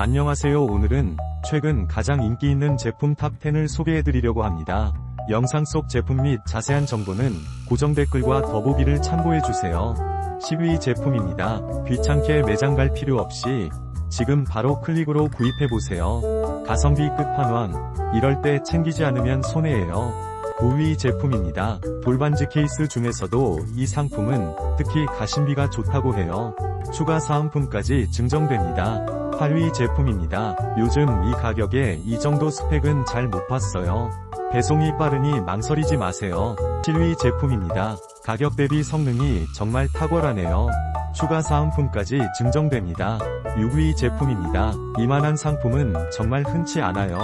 안녕하세요 오늘은 최근 가장 인기 있는 제품 탑10을 소개해드리려고 합니다. 영상 속 제품 및 자세한 정보는 고정 댓글과 더보기를 참고해주세요. 10위 제품입니다. 귀찮게 매장 갈 필요 없이 지금 바로 클릭으로 구입해보세요. 가성비 끝판왕. 이럴 때 챙기지 않으면 손해예요. 9위 제품입니다. 돌반지 케이스 중에서도 이 상품은 특히 가심비가 좋다고 해요. 추가 사은품까지 증정됩니다. 8위 제품입니다. 요즘 이 가격에 이 정도 스펙은 잘 못 봤어요. 배송이 빠르니 망설이지 마세요. 7위 제품입니다. 가격 대비 성능이 정말 탁월하네요. 추가 사은품까지 증정됩니다. 6위 제품입니다. 이만한 상품은 정말 흔치 않아요.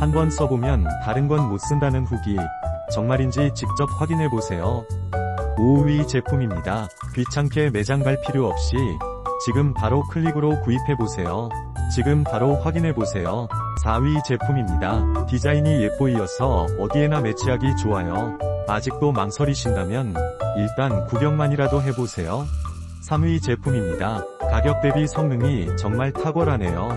한 번 써보면 다른 건 못 쓴다는 후기. 정말인지 직접 확인해보세요. 5위 제품입니다. 귀찮게 매장 갈 필요 없이 지금 바로 클릭으로 구입해보세요. 지금 바로 확인해보세요. 4위 제품입니다. 디자인이 예뻐이어서 어디에나 매치하기 좋아요. 아직도 망설이신다면 일단 구경만이라도 해보세요. 3위 제품입니다. 가격 대비 성능이 정말 탁월하네요.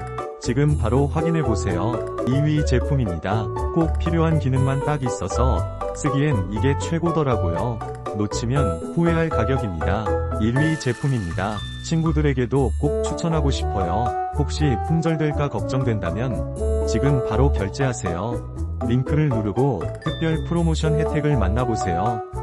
지금 바로 확인해보세요. 2위 제품입니다. 꼭 필요한 기능만 딱 있어서 쓰기엔 이게 최고더라고요. 놓치면 후회할 가격입니다. 1위 제품입니다. 친구들에게도 꼭 추천하고 싶어요. 혹시 품절될까 걱정된다면 지금 바로 결제하세요. 링크를 누르고 특별 프로모션 혜택을 만나보세요.